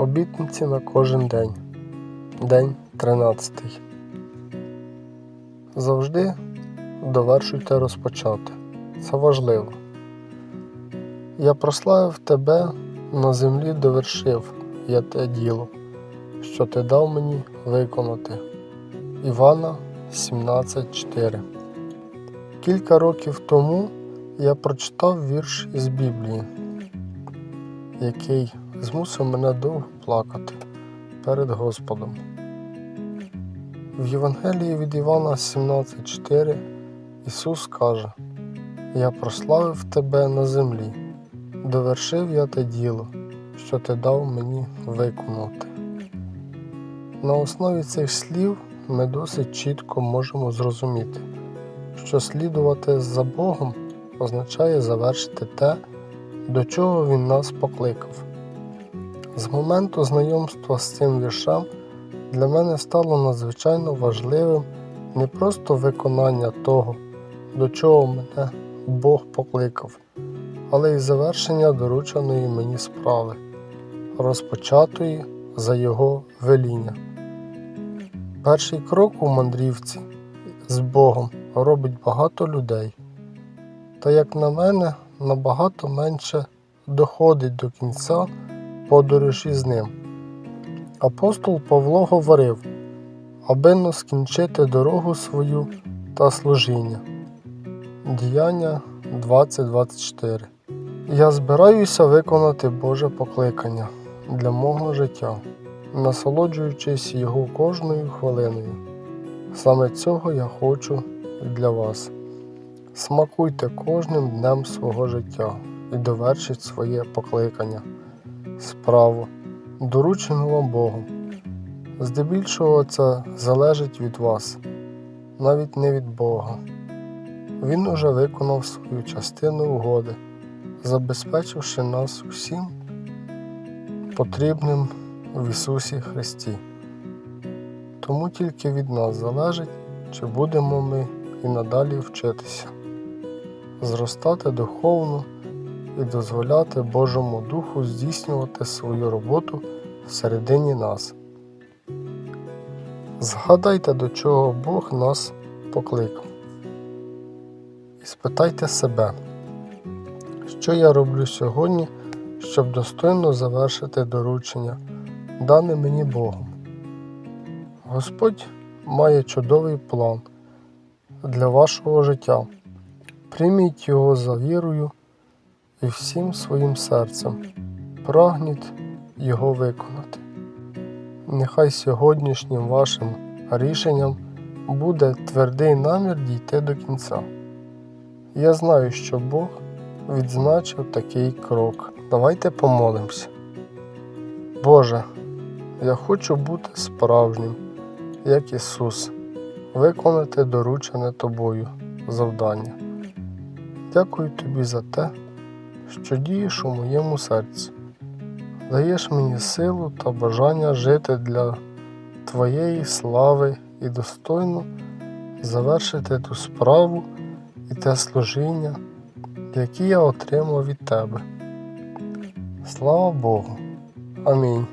Обітниці на кожен день. День 13. Завжди довершуйте розпочати. Це важливо. Я прославив тебе на землі довершив я те діло, що ти дав мені виконати. Івана 17.4 Кілька років тому я прочитав вірш із Біблії, який змусив мене довго плакати перед Господом. В Євангелії від Івана 17.4 Ісус каже: Я прославив тебе на землі, довершив я те діло, що ти дав мені виконати. На основі цих слів ми досить чітко можемо зрозуміти, що слідувати за Богом означає завершити те, до чого Він нас покликав. З моменту знайомства з цим віршем для мене стало надзвичайно важливим не просто виконання того, до чого мене Бог покликав, але й завершення дорученої мені справи, розпочатої за Його веління. Перший крок у мандрівці з Богом робить багато людей, та, як на мене, набагато менше доходить до кінця подорожі з ним. Апостол Павло говорив, аби но скінчити дорогу свою та служіння. Діяння 20.24 Я збираюся виконати Боже покликання для мого життя, насолоджуючись його кожною хвилиною. Саме цього я хочу для вас. Смакуйте кожним днем свого життя і довершіть своє покликання, справу, доручену вам Богом. Здебільшого це залежить від вас, навіть не від Бога. Він уже виконав свою частину угоди, забезпечивши нас усім потрібним в Ісусі Христі. Тому тільки від нас залежить, чи будемо ми і надалі вчитися, зростати духовно і дозволяти Божому Духу здійснювати свою роботу всередині нас. Згадайте, до чого Бог нас покликав. І спитайте себе, що я роблю сьогодні, щоб достойно завершити доручення, дане мені Богом. Господь має чудовий план для вашого життя. Прийміть його за вірою і всім своїм серцем. Прагніть його виконати. Нехай сьогоднішнім вашим рішенням буде твердий намір дійти до кінця. Я знаю, що Бог відзначив такий крок. Давайте помолимося. Боже, я хочу бути справжнім, як Ісус, виконати доручене Тобою завдання. Дякую Тобі за те, що дієш у моєму серці, даєш мені силу та бажання жити для Твоєї слави і достойно завершити ту справу і те служіння, яке я отримав від Тебе. Слава Богу. Амінь.